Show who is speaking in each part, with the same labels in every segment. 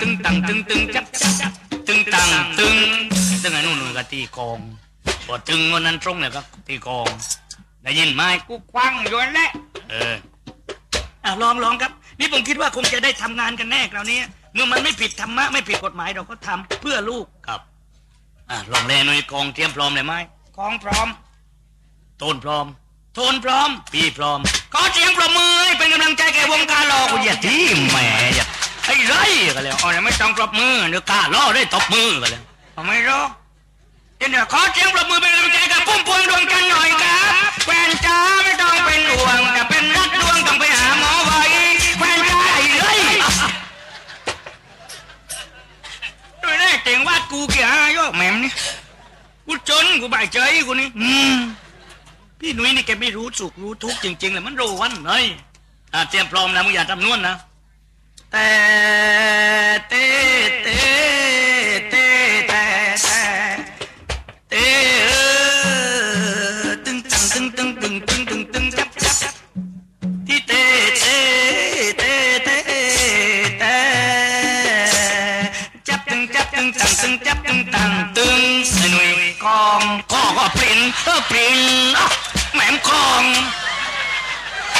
Speaker 1: ตึงตังตึงตังตึงตึงจับจับจับตึงตังตึงตึงไอ้นู่นนู่นก็ตีกองพอตึงวันนั้นตรงเนี่ยก็ตีกองได้ยินไหม
Speaker 2: กูควังอยู่นั่นแหละ
Speaker 1: เอออะลองลองครับ นี่ผมคิดว่าคงจะได้ทำงานกันแน่คราวนี้เมื่อมันไม่ผิดธรรมะไม่ผิดกฎหมายเราก็ทำเพื่อลูกครับอะลองแลหน่อยกองเตรียมพร้อมเลยไหม
Speaker 2: ของพร้อม
Speaker 1: โทนพร้อมโทนพร้อม ปีพร้อมขอเสียงปรบมือให้เป็นกำลังใจแก่วงการรอกูอย่าที่แหมอย่า ไอ้ไรกันแล้วอ๋อไม่ต้องปรบมือเดี๋ยวกล้าล่อได้ตบมือกันแล้ว
Speaker 2: เอาไม่รู้
Speaker 1: เดี๋ยวขอเสียงปรบมือเป็นกำลังใจกับพุ่มพวงดวงจันทร์หน่อยครับแฟนจ้าไม่ต้องเป็นห่วงแต่เป็นรักดวงต้องไปหาหมอไว้แฟนจ้าไอ้ไรด้วยแน่เจ๋งวาดกูเกี่ยอายุแหม่มนี่กูจนกูบ่ายใจกูนี่อืมพี่นุ่ยนี่แกไม่รู้สุขรู้ทุกข์จริงๆเลยมันรู้วันไหนอะเตรียมพร้อมนะมึงอย่าทำนวนนะ แต่เต้เต้เต้แต่แต่เต้เออตึงตังตึงตึงตึงตึงตึงตึงจับจับที่เต้เต้เต้เต้แต่จับตึงจับตึงตังตึงจับตึงตังตึงไอ้หนุ่ยกองกอก็ปริ้นเออปริ้นอะแหมมกอง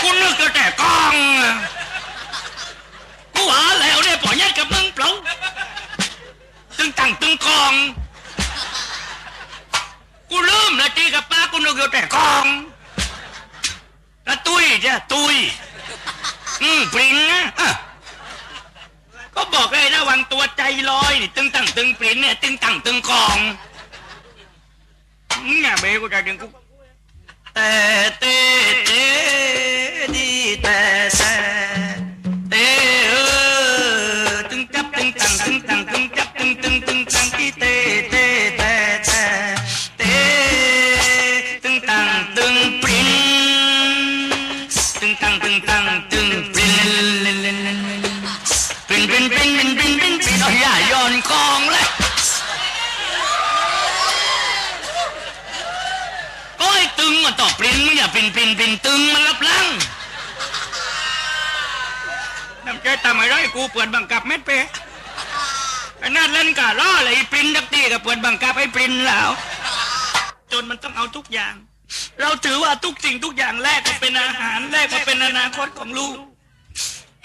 Speaker 1: กูนึกแต่กอง กอง กูลืมนะจีกับป้ากูนึกอยู่แต่กองแล้วตุ้ยจ้ะตุ้ย อืมปริ้นนะอะก็บอกเลยระวังตัวใจลอยนี่ตึงตังตึงปริ้นเนี่ยตึงตังตึงกองเนี่ยเบกูจะดึงกูแต่เต้เต้ดีแต่แนกองเลยก็ไอ้ตึงมันต่อปรินมึงอย่าปินปินปินตึงมันรับลังน้ำใจทำไมไรกูเปิดบังคับเม็ดเปะไอ้นั่นเล่นกะล่อเลยปรินดักตีกับเปิดบังคับไอ้ปรินแล้ว จนมันต้องเอาทุกอย่าง เราถือว่าทุกสิ่งทุกอย่างแลกมาเป็นอาหารแลกมาเป็นอนาคตของลูก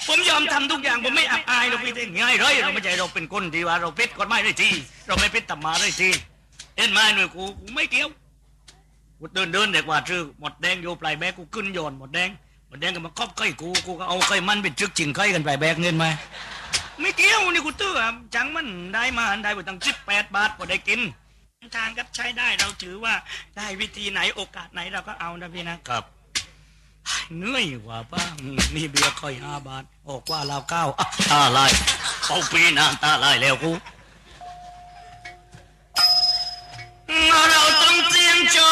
Speaker 1: ผมยอมทำทุกอย่างผมไม่อับอายเราพี่เองง่ายเลยเราไม่ใช่เราเป็นคนที่ว่าเราพิษกฎหมายได้ทีเราไม่พิษธรรมาได้ทีเห็นไหมหน่วยกูกูไม่เกี่ยวกูเดินเดินเด็กว่าชื่อหมดแดงอยู่ปลายแบกกูขึ้นโยนหมดแดงหมดแดงก็มาครอบไข่กูกูก็เอาไข่มันไปจึกจิงไข่กันปลายแบกเงินไหมไม่เกี่ยวนี่กูตื้อจังมันได้มาได้ไปตั้งสิบแปดบาทก็ได้กินทางครับใช้ได้เราถือว่าได้วิธีไหนโอกาสไหนเราก็เอานะพี่นะครับ เหนื่อยกว่าป้านี่เบียร์ค่อยห้าบาท ออกว่าเราวเก้าตาลายเอาปีน้าตาลายแล้วกูเราต้องเตรียมจอ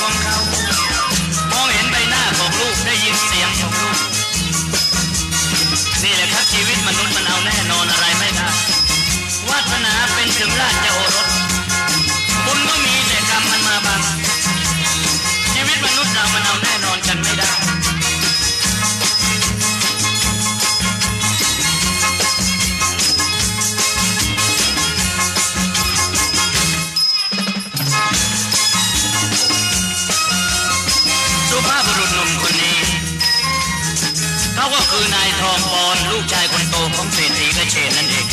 Speaker 1: ของเขา มองเห็นใบหน้าของลูกได้ยินเสียงของลูก นี่แหละครับชีวิตมนุษย์มันเอาแน่นอนอะไรไม่ได้ วาสนาเป็นถึงราช คือนายทองปอนลูกชายคนโตของเศรษฐีกระเชนนั่นเอง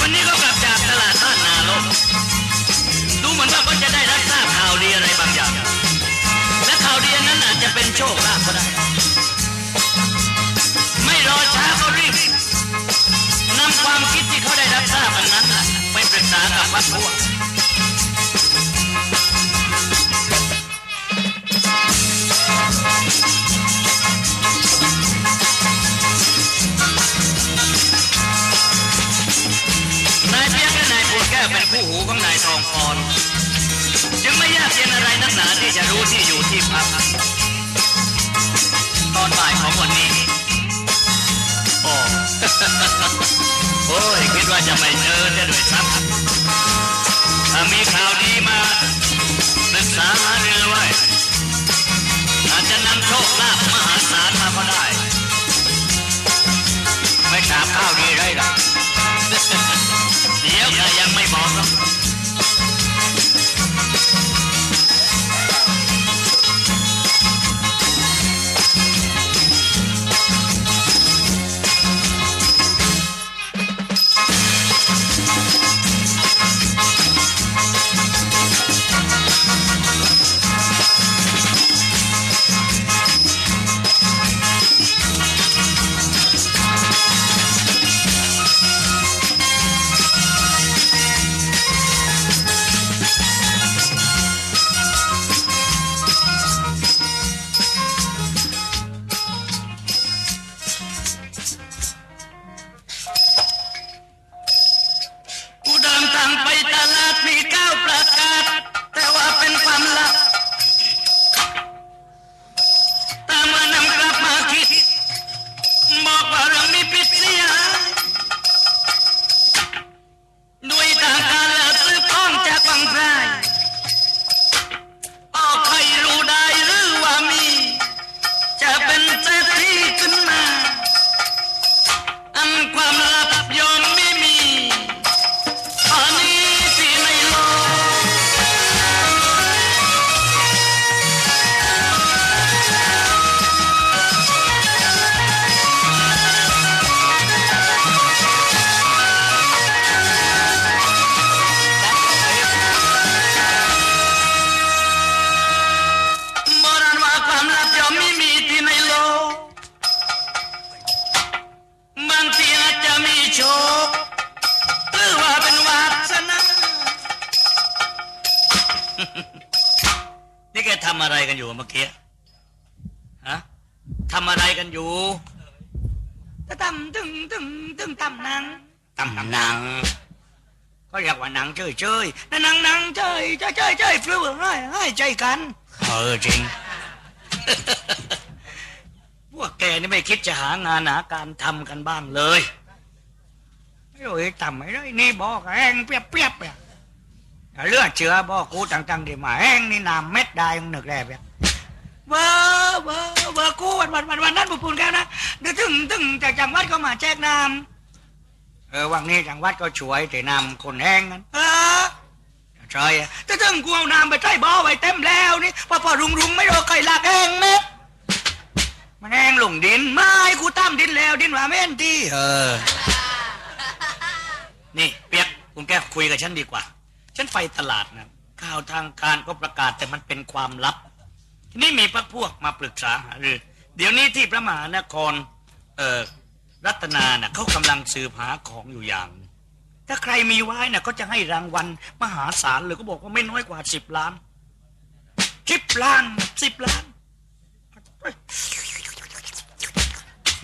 Speaker 1: วันนี้เขากลับจากตลาดบ้านนาลมดูเหมือนว่าเขาจะได้รับทราบข่าวดีอะไรบางอย่าง และข่าวดีนั้นอาจจะเป็นโชคลาภก็ได้ ไม่รอช้าก็รีบนำความคิดที่เขาได้รับทราบอันนั้นไปปรึกษากับพรรคพวก เป็นคู่หูของนายทองพรจึงไม่ยากเย็นอะไรนักหนาที่จะรู้ที่อยู่ที่พักตอนบ่ายของวันนี้โอ้โอ้ยคิดว่าจะไม่เจอจะด้วยซ้ำถ้ามีข่าวดีมาปรึกษาหารือไว้ อะไรกันอยู่เมื่อกี้ฮะทำอะไรกันอยู่จะทำตึงตึงตึงทำหนังทำหนังก็เรียกว่าหนังเฉยเฉยๆนั่นหนังหนังเฉยเฉยเฉยเฉยฟลื้ให้ให้ใจกันเออจริง พวกแกนี่ไม่คิดจะหางานหาการทำกันบ้างเลย ไม่รู้จะทำไม่ได้นี่บอกแห้งเปรียบเปรียบเนี่ย เลือดเชื้อบอกกูต่างๆที่มาแห้งนี่น้ำเม็ดได้ยังนึกแลบเนี่ยเวอร์เวอร์เวอร์กูวันวันวันวันนั้นบุปูนแก้วนะเดี๋ยวถึงถึงจากจังหวัดก็มาแจกน้ำเออวันนี้จังหวัดก็ช่วยแต่น้ำคนแห้งกันเออใช่อะแต่ถึงกูเอาน้ำไปใส่บ่อไว้เต็มแล้วนี่พอพอรุงรุงไม่รอไก่ลากแห้งไหมมันแห้งลงดินไม่กูตั้มดินแล้วดินว่าไม่เห็นที่เออนี่เปียกคุณแก้วคุยกับฉันดีกว่า ฉันไปตลาดนะข่าวทางการก็ประกาศแต่มันเป็นความลับนี่มีพรรคพวกมาปรึกษาหารือ เดี๋ยวนี้ที่พระมหานครเอ่อรัตนาน่ะเขากำลังสืบหาของอยู่อย่าง ถ้าใครมีไว้น่ะก็จะให้รางวัลมหาศาลเลยก็บอกว่าไม่น้อยกว่าสิบล้านสิบล้านสิบล้าน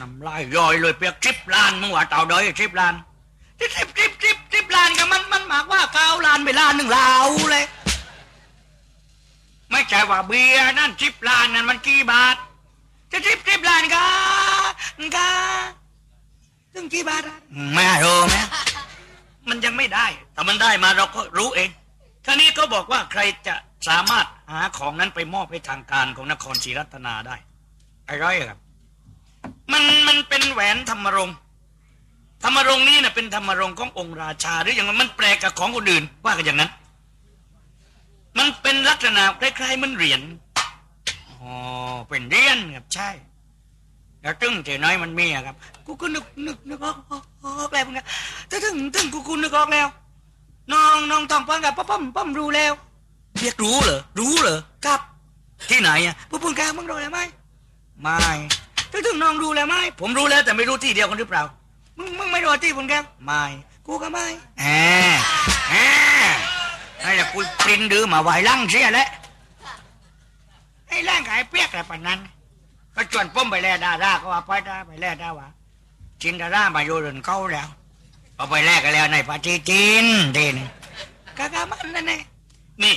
Speaker 1: น้ำลายย่อยเลยเปียกสิบล้านมึงว่าเต่าดยสิบล้าน หมากว่าเก้าล้านไปล้านหนึ่งลาวเลยใจว่าเบียร์นั่นสิบล้านนั่นมันกี่บาทจะสิบสิบล้านก็ก็ถึงกี่บาทอะไม่รู้ไหมมันยังไม่ได้ แต่มันได้มาเราก็รู้เองท่านี้ก็บอกว่าใครจะสามารถหาของนั้นไปมอบให้ทางการของนครศรีรัตนาได้ไอ้ร้อยครับ มันมันเป็นแหวนธรรมรงค์ ธรรมรงนี้นะเป็นธรรมรงขององค์ราชา หรืออย่างนั้นมันแปลกกับของคนอื่นว่ากันอย่างนั้น มันเป็นลักษณะคล้ายๆมันเหรียญอ๋อเป็นเหรียญครับใช่แล้วตึ้งเจน้อยมันมีอะครับ กูก็นึกนึกนึกออกออกออกแล้วเหมือนกันแต่ถึงถึงกูกูนึกออกแล้ว น้องน้องทองปังกับป้าป้อมป้อมรู้แล้วเรียกรู้เหรอรู้เหรอครับ ที่ไหนอะพวกปุ่นกลางมึงรู้แล้วไหมไม่ถึงถึงน้องรู้แล้วไหมผมรู้แล้วแต่ไม่รู้ที่เดียวกันหรือเปล่า มึงมึงไม่รู้ที่ปุ่นกลางไม่กูก็ไม่แหมแหมไอ้ละกูปรินดื้อมาไหวลั่งเสียแล้วไอ้ร่างกายเปียกอะไรปานนั้น ก็ชวนป้อมไปแล่ดาราก็ว่าไปได้ไปแล่ดาว่าจินดารามาโยนเขาแล้วพอไปแลกกันแล้วในปาจีจินดีนี่กากามันนั่นเองนี่